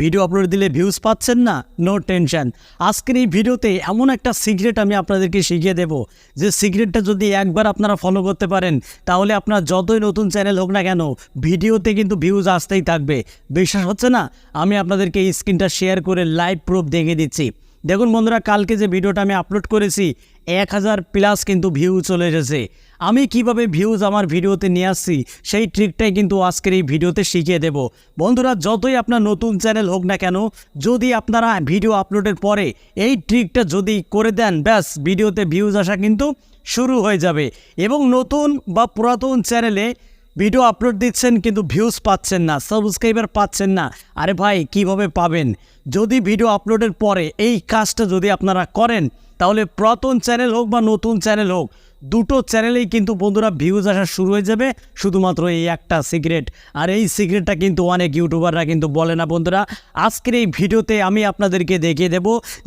Video upload দিলে views পাচ্ছেন না নো টেনশন আজকের এই ভিডিওতে এমন একটা সিক্রেট আমি আপনাদেরকে শিখিয়ে দেব। যে সিক্রেটটা যদি একবার আপনারা ফলো করতে পারেন, তাহলে আপনার যতই নতুন চ্যানেল হোক না কেন, ভিডিওতে কিন্তু ভিউজ আসতেই থাকবে। বিশ্বাস হচ্ছে না? আমি আপনাদেরকে এই স্ক্রিনটা শেয়ার করে লাইভ প্রুফ দেখে দিচ্ছি। দেখুন বন্ধুরা, কালকে যে ভিডিওটা আমি আপলোড করেছি, এক হাজার প্লাস কিন্তু ভিউ চলে এসেছে। আমি কীভাবে ভিউজ আমার ভিডিওতে নিয়ে আসছি, সেই ট্রিকটাই কিন্তু আজকের এই ভিডিওতে শিখিয়ে দেব। বন্ধুরা, যতই আপনার নতুন চ্যানেল হোক না কেন, যদি আপনারা ভিডিও আপলোডের পরে এই ট্রিকটা যদি করে দেন, ব্যাস, ভিডিওতে ভিউজ আসা কিন্তু শুরু হয়ে যাবে। এবং নতুন বা পুরাতন চ্যানেলে ভিডিও আপলোড দিচ্ছেন কিন্তু ভিউজ পাচ্ছেন না সাবস্ক্রাইবার পাচ্ছেন না। আরে ভাই, কীভাবে পাবেন? যদি ভিডিও আপলোডের পরে এই কাজটা যদি আপনারা করেন, তাহলে পুরাতন চ্যানেল হোক বা নতুন চ্যানেল হোক, দুটো চ্যানেলেই কিন্তু বন্ধুরা ভিউজ আসা শুরু হয়ে যাবে, শুধুমাত্র এই একটা সিক্রেট আর এই সিক্রেটটা কিন্তু অনেক ইউটিউবাররা কিন্তু বলে না বন্ধুরা। আজকের এই ভিডিওতে আমি আপনাদেরকে দেখিয়ে দেব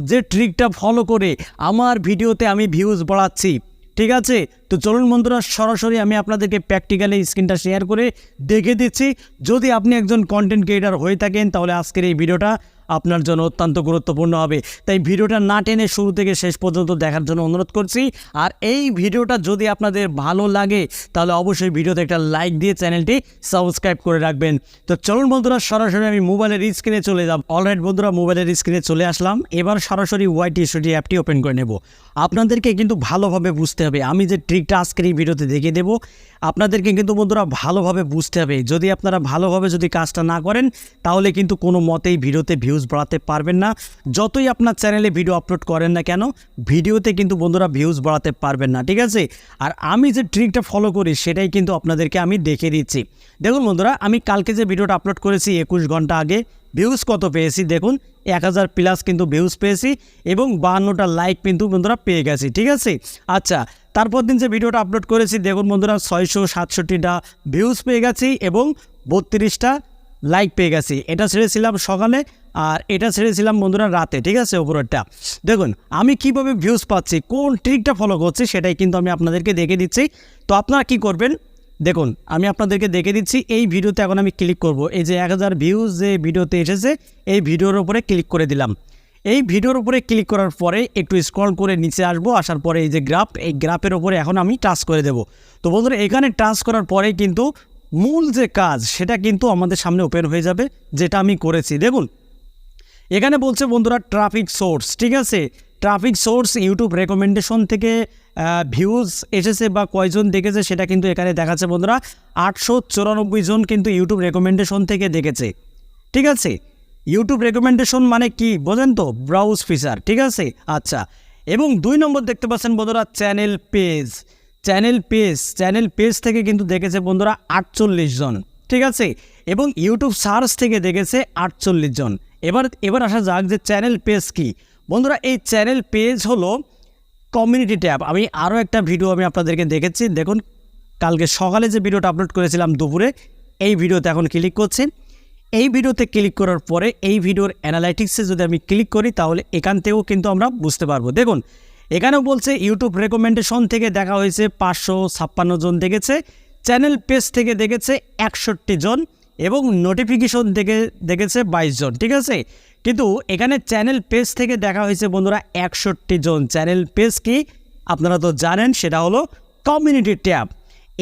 যে ট্রিকটা ফলো করে আমার ভিডিওতে আমি ভিউজ বাড়াচ্ছি। ঠিক আছে? তো চলুন বন্ধুরা, সরাসরি আমি আপনাদেরকে প্র্যাকটিক্যালি স্ক্রিনটা শেয়ার করে দেখে দিচ্ছি। যদি আপনি একজন কন্টেন্ট ক্রিয়েটার হয়ে থাকেন, তাহলে আজকের এই ভিডিওটা আপনার জন্য অত্যন্ত গুরুত্বপূর্ণ হবে। তাই ভিডিওটা না টেনে শুরু থেকে শেষ পর্যন্ত দেখার জন্য অনুরোধ করছি। আর এই ভিডিওটা যদি আপনাদের ভালো লাগে, তাহলে অবশ্যই ভিডিওতে একটা লাইক দিয়ে চ্যানেলটি সাবস্ক্রাইব করে রাখবেন। তো চলুন বন্ধুরা, সরাসরি আমি মোবাইলের স্ক্রিনে চলে যাব। অলরাইট বন্ধুরা, মোবাইলের স্ক্রিনে চলে আসলাম। এবার সরাসরি ওয়াইটি স্টুডি অ্যাপটি ওপেন করে নেব। আপনাদেরকে কিন্তু ভালোভাবে বুঝতে হবে। আমি যে ট্রিকটা আজকের এই ভিডিওতে দেখিয়ে দেবো, আপনাদেরকে কিন্তু বন্ধুরা ভালোভাবে বুঝতে হবে। যদি আপনারা ভালোভাবে যদি কাজটা না করেন, তাহলে কিন্তু কোনো মতেই ভিডিওতে ভিউজ বাড়াতে পারবেন না। যতই আপনার চ্যানেলে ভিডিও আপলোড করেন না কেন ভিডিওতে কিন্তু বন্ধুরা ভিউজ বাড়াতে পারবেন না, ঠিক আছে? আর আমি যে ট্রিকটা ফলো করি, সেটাই কিন্তু আপনাদেরকে আমি দেখে দিচ্ছি। দেখুন বন্ধুরা, আমি কালকে যে ভিডিওটা আপলোড করেছি একুশ ঘণ্টা আগে ভিউজ কত পেয়েছি দেখুন? এক হাজার প্লাস কিন্তু ভিউজ পেয়েছি এবং বাহান্নটা লাইক কিন্তু বন্ধুরা পেয়ে গেছি, ঠিক আছে? আচ্ছা তারপর দিন যে ভিডিওটা আপলোড করেছি, দেখুন বন্ধুরা, ছয়শো সাতষট্টিটা ভিউজ পেয়ে গেছি এবং বত্রিশটা লাইক পেয়ে গেছি। এটা ছেড়েছিলাম সকালে আর এটা ছেড়েছিলাম বন্ধুরা রাতে, ঠিক আছে ওপরেরটা দেখুন, আমি কীভাবে ভিউজ পাচ্ছি, কোন ট্রিকটা ফলো করছি সেটাই কিন্তু আমি আপনাদেরকে দেখে দিচ্ছি। তো আপনারা কি করবেন? দেখুন, আমি আপনাদেরকে দেখে দিচ্ছি, এই ভিডিওতে এখন আমি ক্লিক করব। এই যে এক হাজার ভিউজ যে ভিডিওতে এসেছে, এই ভিডিওর উপরে ক্লিক করে দিলাম। এই ভিডিওর উপরে ক্লিক করার পরে একটু স্ক্রল করে নিচে আসব, আসার পরে এই যে গ্রাফ এই গ্রাফের উপরে এখন আমি টাচ করে দেব। তো বন্ধুরা, এখানে টাচ করার পরে কিন্তু মূল যে কাজ, সেটা কিন্তু আমাদের সামনে ওপেন হয়ে যাবে, যেটা আমি করেছি। দেখুন, এখানে বলছে বন্ধুরা ট্রাফিক সোর্স ঠিক আছে? ট্রাফিক সোর্স ইউটিউব রেকমেন্ডেশন থেকে ভিউজ এসেছে বা কয়জন দেখেছে, সেটা কিন্তু এখানে দেখাচ্ছে বন্ধুরা। আটশো চুরানব্বই জন কিন্তু ইউটিউব রেকমেন্ডেশন থেকে দেখেছে, ঠিক আছে? ইউটিউব রেকমেন্ডেশন মানে কি বোঝেন তো? ব্রাউজ ফিচার ঠিক আছে? আচ্ছা এবং দুই নম্বর দেখতে পাচ্ছেন বন্ধুরা channel page channel page channel page থেকে কিন্তু দেখেছে বন্ধুরা আটচল্লিশ জন, ঠিক আছে? এবং ইউটিউব সার্চ থেকে দেখেছে আটচল্লিশ জন। এবার এবার আসা যাক যে চ্যানেল পেজ কি। বন্ধুরা, এই চ্যানেল পেজ হলো কমিউনিটি ট্যাব। আমি আরও একটা ভিডিও আমি আপনাদেরকে দেখেছি। দেখুন, কালকে সকালে যে ভিডিওটা আপলোড করেছিলাম দুপুরে, এই ভিডিওতে এখন ক্লিক করছেন এই ভিডিওতে ক্লিক করার পরে এই ভিডিওর অ্যানালাইটিক্সে যদি আমি ক্লিক করি, তাহলে এখান থেকেও কিন্তু আমরা বুঝতে পারব। দেখুন এখানেও বলছে ইউটিউব রেকমেন্ডেশন থেকে দেখা হয়েছে পাঁচশো ছাপ্পান্ন জন দেখেছে চ্যানেল পেজ থেকে দেখেছে একষট্টি জন এবং নোটিফিকেশন থেকে দেখেছে বাইশ জন, ঠিক আছে? কিন্তু এখানে চ্যানেল পেজ থেকে দেখা হয়েছে বন্ধুরা একষট্টি জন। চ্যানেল পেজ কি? আপনারা তো জানেন, সেটা হলো কমিউনিটি ট্যাব।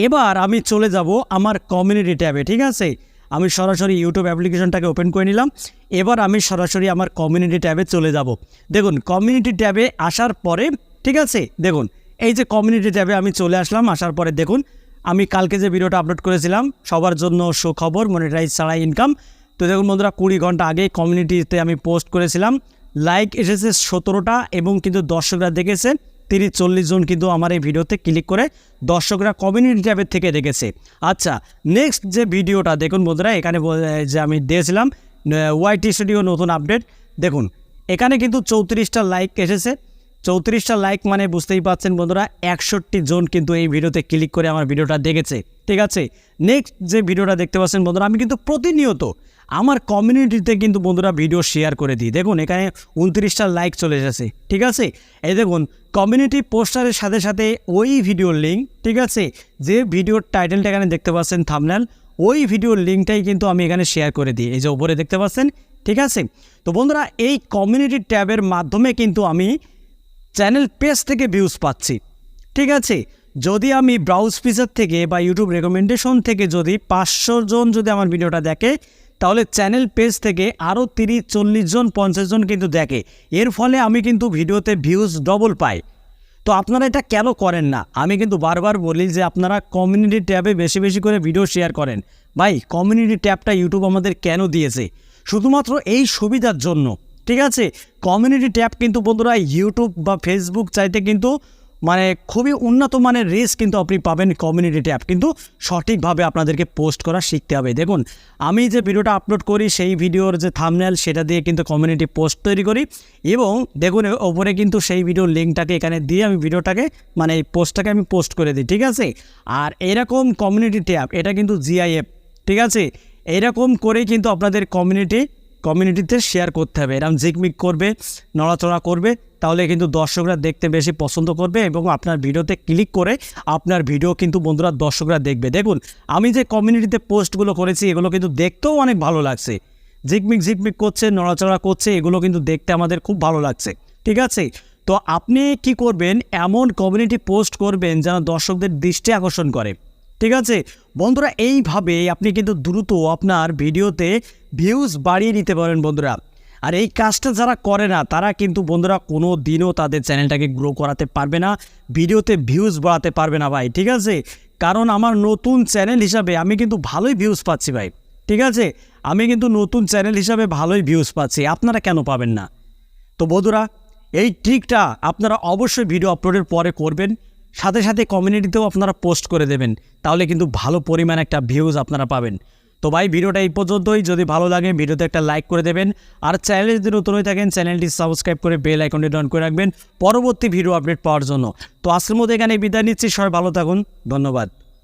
এবার আমি চলে যাব আমার কমিউনিটি ট্যাবে, ঠিক আছে? আমি সরাসরি ইউটিউব অ্যাপ্লিকেশনটাকে ওপেন করে নিলাম। এবার আমি সরাসরি আমার কমিউনিটি ট্যাবে চলে যাব। দেখুন কমিউনিটি ট্যাবে আসার পরে, ঠিক আছে? দেখুন, এই যে কমিউনিটি ট্যাবে আমি চলে আসলাম, আসার পরে দেখুন, আমি কালকে যে ভিডিওটা আপলোড করেছিলাম, সবার জন্য সুখবর মনিটাইজ ছাড়া ইনকাম তো দেখুন বন্ধুরা, কুড়ি ঘণ্টা আগে কমিউনিটিতে আমি পোস্ট করেছিলাম। লাইক এসেছে সতেরোটা এবং কিন্তু দর্শকরা দেখেছে। তিরিশ চল্লিশ জন কিন্তু আমার এই ভিডিওতে ক্লিক করে দর্শকরা কমিউনিটি ট্যাবের থেকে দেখেছে। আচ্ছা নেক্সট যে ভিডিওটা, দেখুন বন্ধুরা, এখানে যে আমি দিয়েছিলাম ওয়াইটি স্টুডিও নতুন আপডেট দেখুন, এখানে কিন্তু চৌত্রিশটা লাইক এসেছে। চৌত্রিশটা লাইক মানে বুঝতেই পাচ্ছেন বন্ধুরা, একষট্টি জন কিন্তু এই ভিডিওতে ক্লিক করে আমার ভিডিওটা দেখেছে। ঠিক আছে? নেক্সট যে ভিডিওটা দেখতে পাচ্ছেন বন্ধুরা, আমি কিন্তু প্রতিনিয়ত আমার কমিউনিটিতে কিন্তু বন্ধুরা ভিডিও শেয়ার করে দিই। দেখুন, এখানে উনত্রিশটা লাইক চলে এসেছে। ঠিক আছে? এই দেখুন কমিউনিটি পোস্টারের সাথে সাথে ওই ভিডিওর লিঙ্ক ঠিক আছে? যে ভিডিওর টাইটেলটা এখানে দেখতে পাচ্ছেন থামনাল ওই ভিডিওর লিঙ্কটাই কিন্তু আমি এখানে শেয়ার করে দিই। এই যে উপরে দেখতে পাচ্ছেন? ঠিক আছে? তো বন্ধুরা, এই কমিউনিটি ট্যাবের মাধ্যমে কিন্তু আমি চ্যানেল পেজ থেকে ভিউজ পাচ্ছি। ঠিক আছে? যদি আমি ব্রাউজ ফিচার থেকে বা ইউটিউব রেকমেন্ডেশন থেকে যদি পাঁচশো জন যদি আমার ভিডিওটা দেখে, তাহলে চ্যানেল পেজ থেকে আরও তিরিশ, চল্লিশ জন, পঞ্চাশ জন কিন্তু দেখে। এর ফলে আমি কিন্তু ভিডিওতে ভিউজ ডবল পাই। তো আপনারা এটা কেন করেন না? আমি কিন্তু বারবার বলি যে আপনারা কমিউনিটি ট্যাবে বেশি বেশি করে ভিডিও শেয়ার করেন। ভাই কমিউনিটি ট্যাবটা ইউটিউব আমাদের কেন দিয়েছে? শুধুমাত্র এই সুবিধার জন্য। ঠিক আছে? কমিউনিটি ট্যাব কিন্তু বন্ধুরা ইউটিউব বা ফেসবুক চাইতে কিন্তু মানে খুবই উন্নত মানের রেস কিন্তু আপনি পাবেন কমিউনিটি ট্যাব। কিন্তু সঠিকভাবে আপনাদেরকে পোস্ট করা শিখতে হবে। দেখুন, আমি যে ভিডিওটা আপলোড করি, সেই ভিডিওর যে থামনেল সেটা দিয়ে কিন্তু কমিউনিটি পোস্ট তৈরি করি এবং দেখুন ওপরে কিন্তু সেই ভিডিওর লিঙ্কটাকে এখানে দিয়ে আমি ভিডিওটাকে মানে এই পোস্টটাকে আমি পোস্ট করে দিই, ঠিক আছে? আর এরকম কমিউনিটি ট্যাব, এটা কিন্তু জিআইএফ ঠিক আছে? এরকম করেই কিন্তু আপনাদের কমিউনিটি কমিউনিটিতে শেয়ার করতে হবে। এরকম ঝিকমিক করবে, নড়াচড়া করবে, তাহলে কিন্তু দর্শকরা দেখতে বেশি পছন্দ করবে এবং আপনার ভিডিওতে ক্লিক করে আপনার ভিডিও কিন্তু বন্ধুরা দর্শকরা দেখবে। দেখুন, আমি যে কমিউনিটিতে পোস্টগুলো করেছি, এগুলো কিন্তু দেখতেও অনেক ভালো লাগছে। ঝিকমিক ঝিকমিক করছে, নড়াচড়া করছে, এগুলো কিন্তু দেখতে আমাদের খুব ভালো লাগছে। ঠিক আছে? তো আপনি কি করবেন? এমন কমিউনিটি পোস্ট করবেন যেন দর্শকদের দৃষ্টি আকর্ষণ করে। ঠিক আছে? বন্ধুরা, এইভাবে আপনি কিন্তু দ্রুত আপনার ভিডিওতে ভিউজ বাড়িয়ে নিতে পারেন বন্ধুরা। আর এই কাজটা যারা করে না, তারা কিন্তু বন্ধুরা কোনো দিনও তাদের চ্যানেলটাকে গ্রো করাতে পারবে না, ভিডিওতে ভিউজ বাড়াতে পারবে না ভাই, ঠিক আছে? কারণ আমার নতুন চ্যানেল হিসাবে আমি কিন্তু ভালোই ভিউজ পাচ্ছি ভাই, ঠিক আছে? আমি কিন্তু নতুন চ্যানেল হিসাবে ভালোই ভিউজ পাচ্ছি, আপনারা কেন পাবেন না? তো বন্ধুরা, এই ট্রিকটা আপনারা অবশ্যই ভিডিও আপলোডের পরে করবেন। সাথে সাথে কমিউনিটিতেও আপনারা পোস্ট করে দেবেন, তাহলে কিন্তু ভালো পরিমাণ একটা ভিউজ আপনারা পাবেন। তো ভাই, ভিডিওটা এই পর্যন্তই। যদি ভালো লাগে, ভিডিওতে একটা লাইক করে দেবেন। আর চ্যানেলে যদি নতুন হয়ে থাকেন চ্যানেলটি সাবস্ক্রাইব করে বেল আইকনটি ডন করে রাখবেন। পরবর্তী ভিডিও আপডেট পাওয়ার জন্য। তো আজকের মধ্যে এখানে বিদায় নিচ্ছি। সবাই ভালো থাকুন। ধন্যবাদ।